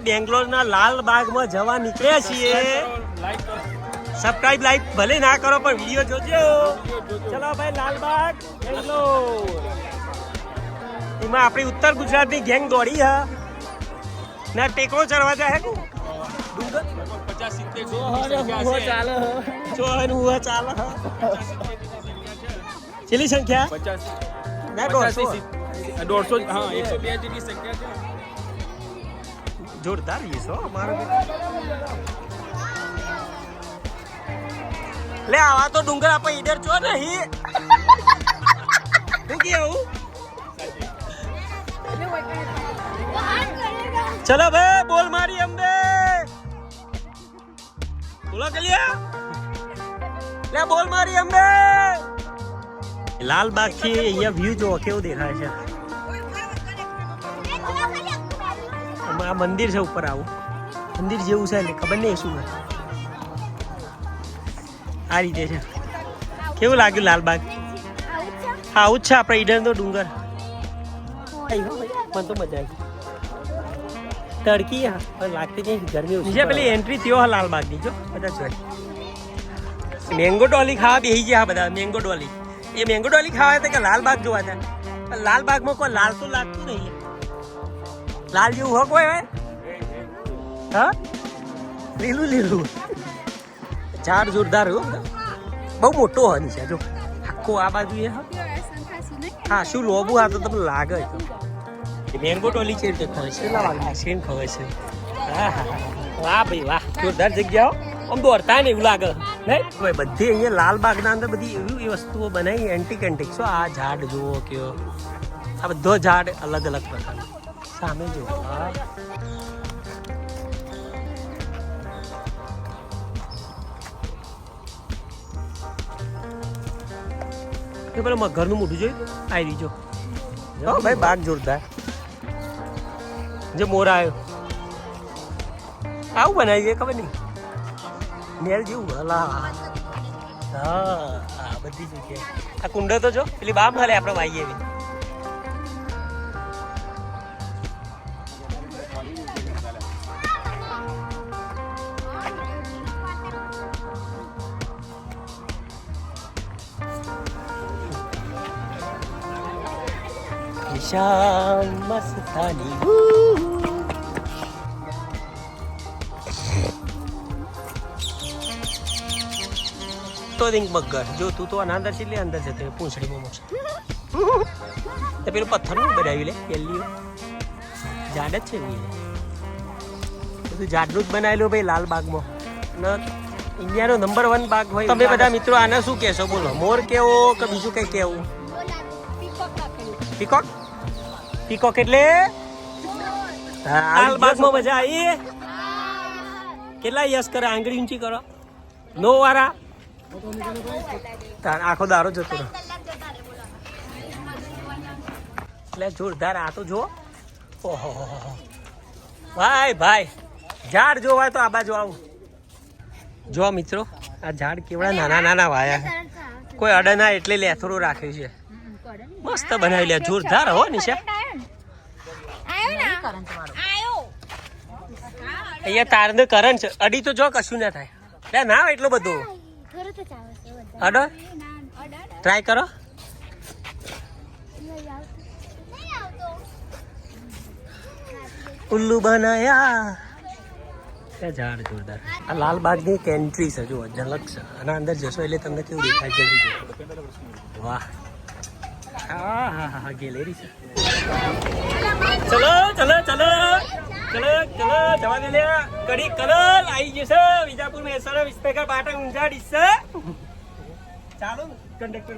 બેંગ્લોરના લાલ બાગમાં જવા નીકળ્યા છીએ. સબસ્ક્રાઇબ લાઈક ભલે ના કરો પણ વીડિયો જોજો. ચલો ભાઈ લાલબાગ બેંગ્લોર. એમાં આપણી ઉત્તર ગુજરાતની ગેંગ દોડી હા. ના ટેકો ચડવા જાય હ. કેટલી સંખ્યા? દોઢસો. હા એકસો બે જેટલી સંખ્યા છે. જોરદાર વીસ હો અમારો લે, આવા તો ડુંગર આપણે ઈડર છો નહીં. કે કેવું ચલો ભાઈ, બોલ મારી અંબે. બોલો કલિયા. લે, બોલ મારી અંબે. લાલબાગથી અહીંયા વ્યૂ જો કેવું દેખાય છે. આમાં આ મંદિર છે ઉપર આવું. મંદિર જેવું છે એટલે ખબર નહીં શું છે. આ રીતે છે. કેવું લાગ્યું લાલબાગ? હા આવું જ છે આપણે ઈડર નો ડુંગર. આઈ હો ભાઈ, મને તો મજા આવી. તડકી હા પણ લાગતી નહીં ગરમી ઓછી છે પેલી એન્ટ્રી થયો હા લાલબાગની જો બધા જોઈ. મેંગો ડોલી ખાવા બેસી ગયા બધા મેંગો ડોલી એ મેંગો ડોલી ખાવા હતા કે લાલબાગ જોવા હતા? પણ લાલબાગમાં કોઈ લાલ તો લાગતું નહીં. લાલ જેવું હો કોઈ હોય હા લીલું લીલું ઝાડ જોરદાર હો બધા. બહુ મોટો હોય છે જો આખો આ બાજુ એ હા હા શું લોબુ આ તો તમને લાગે છે એ મેંગો ટોલી છે રીતે ખવાય છે કેટલા વાગે સેન ખવાય છે હા હા હા. વાહ ભાઈ વાહ જોરદાર જગ્યાઓ આમ દોડતા ને એવું લાગે નહીં ભાઈ બધી અહીંયા લાલબાગના અંદર બધી એવી એવી વસ્તુઓ બનાવી એન્ટિક એન્ટિક શું આ ઝાડ જુઓ કયો આ બધો ઝાડ અલગ અલગ પ્રકારનો સામે જો હા પેલા ઘરનું મોઢું જોયું? આવી રીજો જો. ભાઈ બાગ જોરદાર જે મોર આવ્યો આવું બનાવી દે ખબર નહીં. મેલ જેવું હલા હા બધી જગ્યાએ. આ કુંડો તો જો પેલી બામ હલે આપણે વાઈએ એવી. ઈશાન મસ્તાની તો દિંગ મગર. જો તું તો આના અંદર છે એટલે અંદર જતો પૂંછડીમાં મોક્ષ. તો પેલું પથ્થરનું બનાવી લે પહેલી ઝાડ જ છે. બધું ઝાડનું જ બનાવેલું ભાઈ લાલ બાગમાં. ને ઇન્ડિયાનો નંબર વન બાગ હોય તમે બધા મિત્રો આને શું કહેશો? બોલો. મોર કેવો કે બીજું કંઈ કેવું? પીકોક? પીકોક એટલે મજા આવી. કેટલા યસ કરે? આંગળી ઊંચી કરો. નો વારા. આખો દારો જતો રહ્યો. એટલે જોરદાર આ તો જો. ઓહો ભાઈ ભાઈ. ઝાડ જોવાય તો આ બાજુ આવું. જો મિત્રો આ ઝાડ કેવડા નાના નાના વાયા કોઈ અડે ના એટલે લેથરું રાખ્યું છે. મસ્ત બનાવી લે. જોરદાર હો નિશા. અહીંયા તારનું કરંટ છે. અડી તો જો કશું ના થાય. બે ના હોય એટલો બધો. અડો. ટ્રાય કરો. ઉલ્લુ બનાયા. ત્યાં ઝાડ જોરદાર. આ લાલબાગની એક એન્ટ્રી છે જો ઝલક છે. અને અંદર જશો એટલે તમને કેવું દેખાય જલ્દી વાહ. હા હા હા હા, ગેલેરી છે. ચલો ચલો ચલો. ચલો ચલો જવા કડી કલર આવી જશે વિજાપુર મહેસાણા વિસ્પેકર પાટણ ઊંઝા ડીસા ચાલો કંડક્ટર